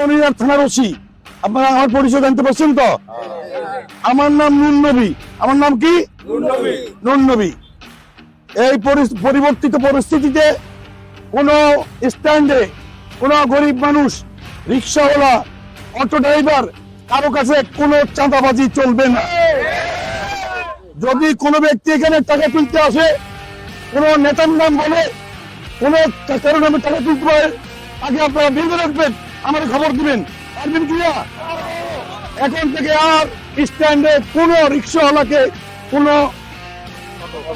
মনিরার থানার ওসি। আপনারা আমার পরিচয় জানতে পারছেন তো? আমার নাম নুন নবী। আমার নাম কি? নুন নবী। এই পরিবর্তিত পরিস্থিতিতে কোন স্ট্যান্ডে কোন গরিব মানুষ রিক্সাওয়ালা অটো ড্রাইভার কারও কাছে কোনো চাঁদাবাজি চলবে না। যদি কোনো ব্যক্তি এখানে টাকা তুলতে আসে কোন নেতার নাম বলে কোন কারও নামে টাকা তুলতে পারে আগে আপনারা বেঁধে রাখবেন। আমার খবর দিবেন। পারবেন কি না এখন থেকে আর স্ট্যান্ডে কোন রিক্সাওয়ালাকে, কোন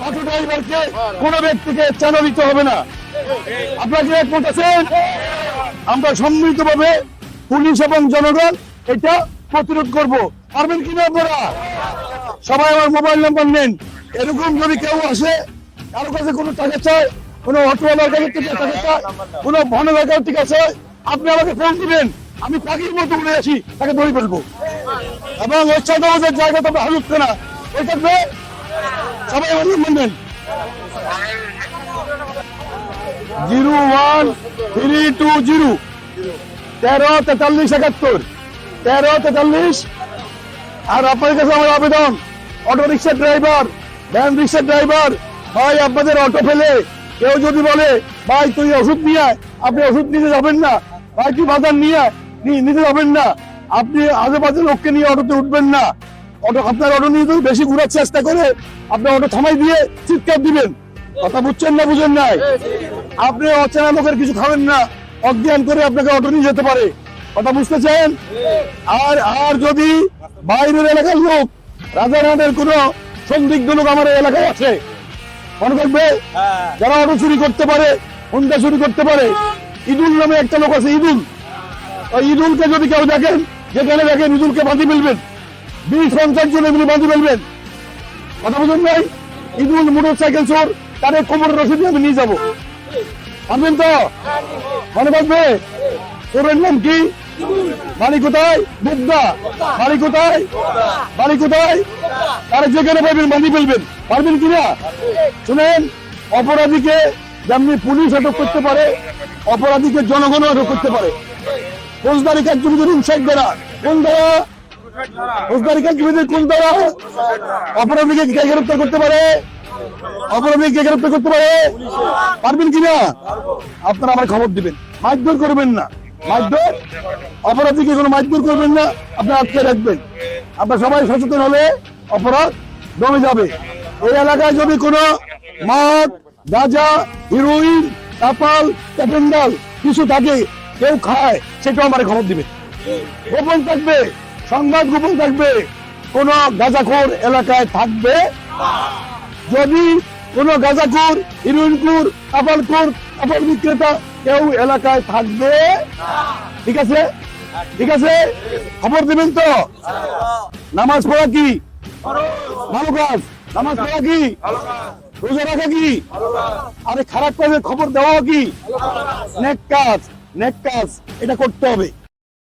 অটো ড্রাইভারকে, কোন ব্যক্তিকে চাঁদা দিতে হবে না। আপনাকে একমত আছেন? আমরা সম্মিলিত ভাবে পুলিশ এবং জনগণ এটা প্রতিরোধ করব। পারবেন কিনা আপনারা? সবাই আমার মোবাইল নাম্বার নেন। এরকম যদি কেউ আসে, কারও কাছে কোনো টাকা চায়, কোনো অটোওয়ালার কাছে টাকা চায়, কোনো ভনগার কাছে থেকে চায় আপনি আমাকে ফোন দিবেন। আমি পাখির মতো উড়ে আসি, তাকে ধরে ফেলব। এবং ওই চাঁদাবাজের জায়গা তো হাজুচ্ছে না। ওই সবাই নাম্বার নেন zero one three two zero. তেরো তেতাল্লিশ একাত্তর। তেরো তেতাল্লিশ। আর আপনাদের কাছে আমার আবেদন অটো রিক্সার ড্রাইভার, ভ্যান রিক্সার ড্রাইভার। ভাই, আপনাদের অটো ফেলে কেউ যদি বলে, ভাই, তুই ওষুধ নিয়ে আপনি ওষুধ নিতে যাবেন না। তুই বাজার নিয়ে? নিতে যাবেন না। আপনি আশেপাশে লোককে নিয়ে অটোতে উঠবেন না। অটো আপনার অটো নিয়ে যদি বেশি ঘুরার চেষ্টা করে আপনি অটো থামাই দিয়ে চিৎকার দিবেন। কথা বুঝছেন না বুঝেন নাই? আপনি অচেনা লোকের কিছু খাবেন না। অজ্ঞান করে আপনাকে অটো নিয়ে যেতে পারে। কথা বুঝতেছেন আর আর যদি বাইরের এলাকার লোক রাজারহাটের কোন সন্দিগ্ধ লোক আমার এলাকায় আছে মনে থাকবে? যারা অটো চুরি করতে পারে হুন্ডা চুরি করতে পারে ইদুল নামে একটা লোক আছে, ইদুল। ওই ইদুলকে যদি কেউ দেখেন যেখানে দেখেন ইদুলকে বাঁধি ফেলবেন, বিশ, পঞ্চাশ জন এগুলি বাঁধি ফেলবেন। কথা বুঝুন নাই ইদুল মোটর সাইকেল চোর তাদের কোমর রসিদ আমি নিয়ে যাব। পারবেন তো? মনে থাকবে? চোরের নাম কি? বাড়ি কোথায়? বুদ্ধা বাড়ি কোথায়? বাড়ি কোথায়? তারা যেখানে পাবেন বাঁধি ফেলবেন। পারবেন কিনা? শুনেন, অপরাধীকে যেমনি পুলিশ আটক করতে পারে, অপরাধীকে জনগণও আটক করতে পারে। ফৌজদারি ধরুন শেখ বেড়া কোন দ্বারা? ফৌজদারি জমি কোন দ্বারা? অপরাধীকে কে গ্রেপ্তার করতে পারে? অপরাধীকে কে গ্রেপ্তার করতে পারে? পারবেন কিনা আপনারা আমার খবর দিবেন। মারধর করবেন না। মারধর? অপরাধীকে কোনো মারধর করবেন না। আপনার আটকে রাখবেন। আপনার সবাই সচেতন হলে অপরাধ দমে যাবে। এই এলাকায় যদি কোনো মদ গাঁজা হিরোইন, কাপাল ক্যাপেন্ডাল কিছু থাকে, কেউ খায়, সেটাও আমার খবর দিবে। গোপন থাকবে, সংবাদ গোপন থাকবে, কোন গাঁজাখোর এলাকায় থাকবে যদি কোন গাঁজাখোর, হিরোইনখোর, কাপালখোর কাপড় বিক্রেতা কেউ এলাকায় থাকবে ঠিক আছে? ঠিক আছে? খবর দিবেন তো? নামাজ পড়া কি? ভালো কাজ। নামাজ পড়া কি? রোজা রাখা কি? আরে খারাপ কাজের খবর দেওয়া কি? নেক কাজ নেক কাজ, এটা করতে হবে।